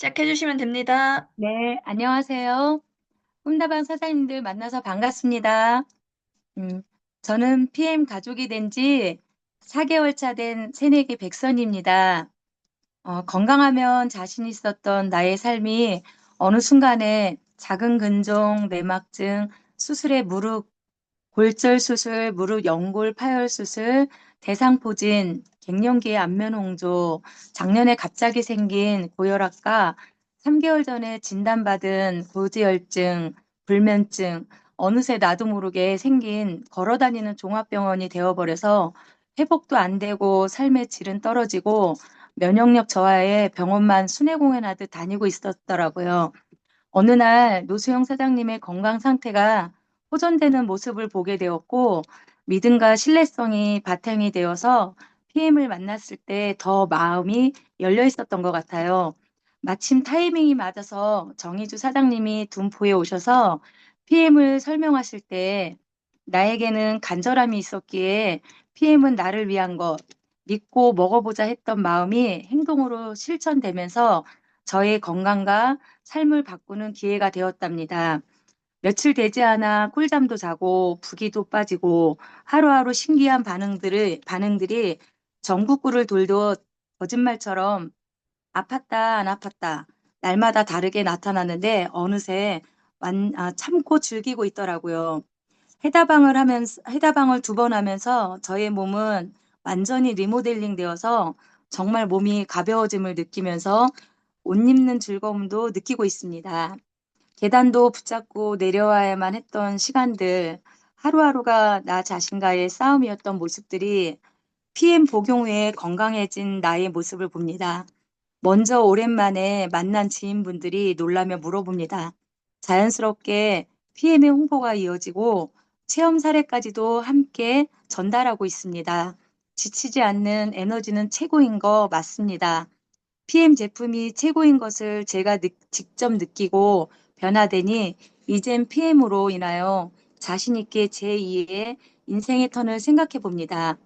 시작해 주시면 됩니다. 네, 안녕하세요. 꿈다방 사장님들 만나서 반갑습니다. 음, 저는 PM 가족이 된 지 4개월 차 된 새내기 백선입니다. 어, 건강하면 자신 있었던 나의 삶이 어느 순간에 작은 근종, 내막증, 수술에 무릎, 골절 수술, 무릎 연골 파열 수술, 대상포진, 갱년기의 안면 홍조, 작년에 갑자기 생긴 고혈압과 3개월 전에 진단받은 고지혈증, 불면증, 어느새 나도 모르게 생긴 걸어다니는 종합병원이 되어버려서 회복도 안 되고 삶의 질은 떨어지고 면역력 저하에 병원만 순회 공연하듯 다니고 있었더라고요. 어느 날 노수영 사장님의 건강 상태가 호전되는 모습을 보게 되었고 믿음과 신뢰성이 바탕이 되어서 PM을 만났을 때 더 마음이 열려 있었던 것 같아요. 마침 타이밍이 맞아서 정희주 사장님이 둔포에 오셔서 PM을 설명하실 때 나에게는 간절함이 있었기에 PM은 나를 위한 것, 믿고 먹어보자 했던 마음이 행동으로 실천되면서 저의 건강과 삶을 바꾸는 기회가 되었답니다. 며칠 되지 않아 꿀잠도 자고 부기도 빠지고 하루하루 신기한 반응들을, 반응들이 전국구를 돌듯 거짓말처럼 아팠다, 안 아팠다. 날마다 다르게 나타나는데 어느새 완, 아, 참고 즐기고 있더라고요. 해다방을 하면서, 해다방을 두 번 하면서 저의 몸은 완전히 리모델링 되어서 정말 몸이 가벼워짐을 느끼면서 옷 입는 즐거움도 느끼고 있습니다. 계단도 붙잡고 내려와야만 했던 시간들, 하루하루가 나 자신과의 싸움이었던 모습들이 PM 복용 후에 건강해진 나의 모습을 봅니다. 먼저 오랜만에 만난 지인분들이 놀라며 물어봅니다. 자연스럽게 PM의 홍보가 이어지고 체험 사례까지도 함께 전달하고 있습니다. 지치지 않는 에너지는 최고인 거 맞습니다. PM 제품이 최고인 것을 제가 느, 직접 느끼고 변화되니 이젠 PM으로 인하여 자신있게 제2의 인생의 턴을 생각해 봅니다.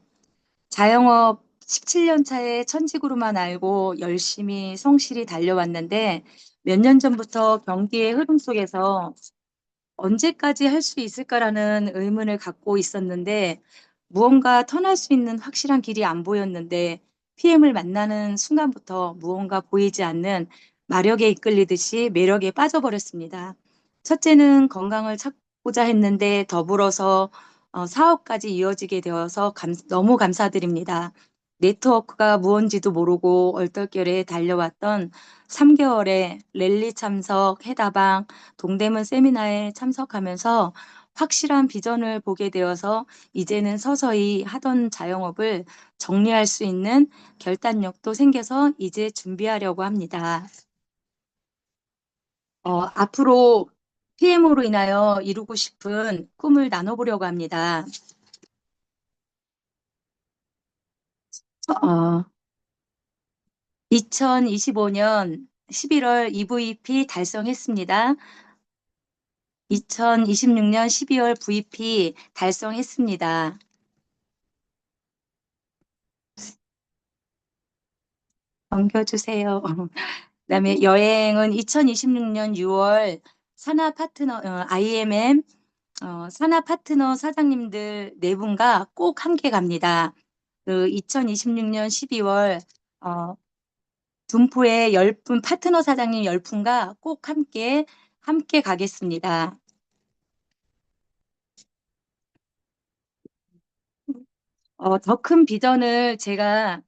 자영업 17년 차에 천직으로만 알고 열심히 성실히 달려왔는데 몇 년 전부터 경기의 흐름 속에서 언제까지 할 수 있을까라는 의문을 갖고 있었는데 무언가 턴할 수 있는 확실한 길이 안 보였는데 PM을 만나는 순간부터 무언가 보이지 않는 마력에 이끌리듯이 매력에 빠져버렸습니다. 첫째는 건강을 찾고자 했는데 더불어서 어, 사업까지 이어지게 되어서 감, 너무 감사드립니다. 네트워크가 무언지도 모르고 얼떨결에 달려왔던 3개월의 랠리 참석, 해다방, 동대문 세미나에 참석하면서 확실한 비전을 보게 되어서 이제는 서서히 하던 자영업을 정리할 수 있는 결단력도 생겨서 이제 준비하려고 합니다. 어, 앞으로 PM으로 인하여 이루고 싶은 꿈을 나눠보려고 합니다. 어, 2025년 11월 EVP 달성했습니다. 2026년 12월 VP 달성했습니다. 넘겨주세요. 그 다음에 여행은 2026년 6월 산하 파트너 어, IMM 어, 산하 파트너 사장님들 네 분과 꼭 함께 갑니다. 그 2026년 12월 어, 둔포의 10분 파트너 사장님 10분과 꼭 함께 함께 가겠습니다. 어, 더 큰 비전을 제가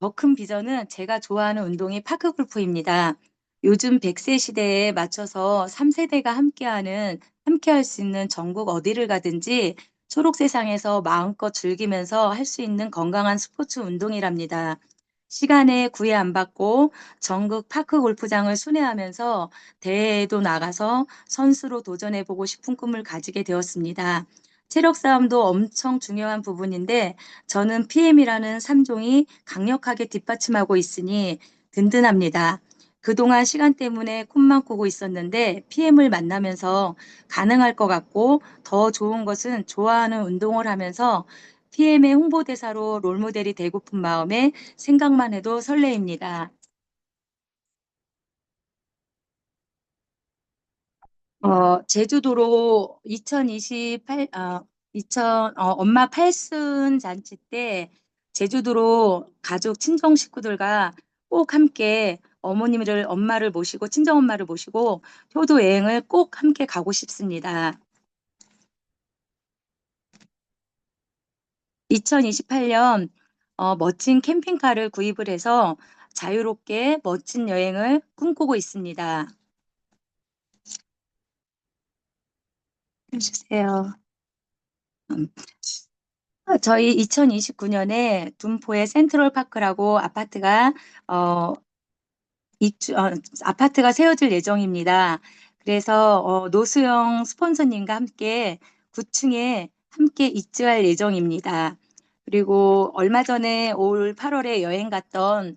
더 큰 비전은 제가 좋아하는 운동이 파크 골프입니다. 요즘 100세 시대에 맞춰서 3세대가 함께하는 함께할 수 있는 전국 어디를 가든지 초록 세상에서 마음껏 즐기면서 할 수 있는 건강한 스포츠 운동이랍니다. 시간에 구애 안 받고 전국 파크 골프장을 순회하면서 대회에도 나가서 선수로 도전해보고 싶은 꿈을 가지게 되었습니다. 체력 싸움도 엄청 중요한 부분인데 저는 PM이라는 3종이 강력하게 뒷받침하고 있으니 든든합니다. 그동안 시간 때문에 꿈만 꾸고 있었는데 PM을 만나면서 가능할 것 같고 더 좋은 것은 좋아하는 운동을 하면서 PM의 홍보대사로 롤모델이 되고픈 마음에 생각만 해도 설레입니다. 어, 제주도로 2028, 어, 2000, 어, 엄마 팔순 잔치 때 제주도로 가족, 친정 식구들과 꼭 함께 어머니를, 엄마를 모시고, 친정 엄마를 모시고 효도 여행을 꼭 함께 가고 싶습니다. 2028년 어, 멋진 캠핑카를 구입을 해서 자유롭게 멋진 여행을 꿈꾸고 있습니다. 해주세요. 음, 저희 2029년에 둔포의 센트럴파크라고 아파트가 어, 입주, 어, 아파트가 세워질 예정입니다. 그래서 어, 노수영 스폰서님과 함께 9층에 함께 입주할 예정입니다. 그리고 얼마 전에 올 8월에 여행 갔던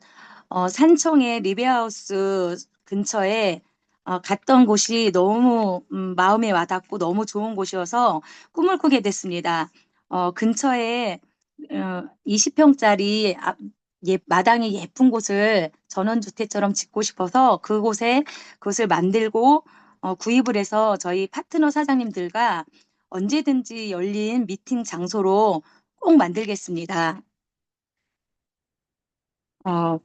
어, 산청의 리베하우스 근처에 어, 갔던 곳이 너무 음, 마음에 와닿고 너무 좋은 곳이어서 꿈을 꾸게 됐습니다. 어, 근처에 어, 20평짜리 예, 마당이 예쁜 곳을 전원주택처럼 짓고 싶어서 그곳에 그것을 만들고 어, 구입을 해서 저희 파트너 사장님들과 언제든지 열린 미팅 장소로 꼭 만들겠습니다. 어,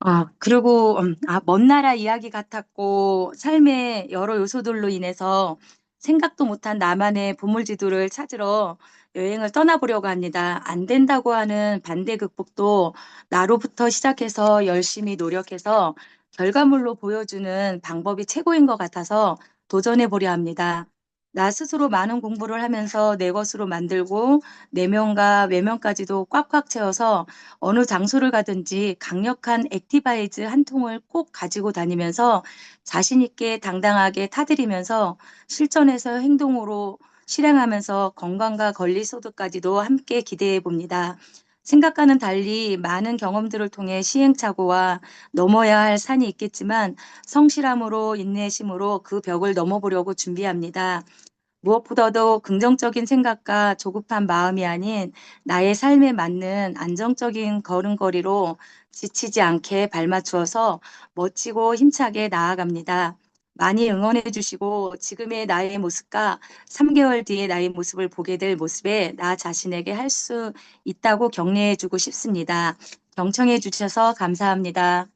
아, 그리고, 음, 아, 먼 나라 이야기 같았고, 삶의 여러 요소들로 인해서 생각도 못한 나만의 보물지도를 찾으러 여행을 떠나보려고 합니다. 안 된다고 하는 반대 극복도 나로부터 시작해서 열심히 노력해서 결과물로 보여주는 방법이 최고인 것 같아서 도전해 보려 합니다. 나 스스로 많은 공부를 하면서 내 것으로 만들고 내면과 외면까지도 꽉꽉 채워서 어느 장소를 가든지 강력한 액티바이즈 한 통을 꼭 가지고 다니면서 자신 있게 당당하게 타들이면서 실전에서 행동으로 실행하면서 건강과 권리 소득까지도 함께 기대해 봅니다. 생각과는 달리 많은 경험들을 통해 시행착오와 넘어야 할 산이 있겠지만 성실함으로 인내심으로 그 벽을 넘어보려고 준비합니다. 무엇보다도 긍정적인 생각과 조급한 마음이 아닌 나의 삶에 맞는 안정적인 걸음걸이로 지치지 않게 발맞추어서 멋지고 힘차게 나아갑니다. 많이 응원해 주시고 지금의 나의 모습과 3개월 뒤의 나의 모습을 보게 될 모습에 나 자신에게 할 수 있다고 격려해 주고 싶습니다. 경청해 주셔서 감사합니다.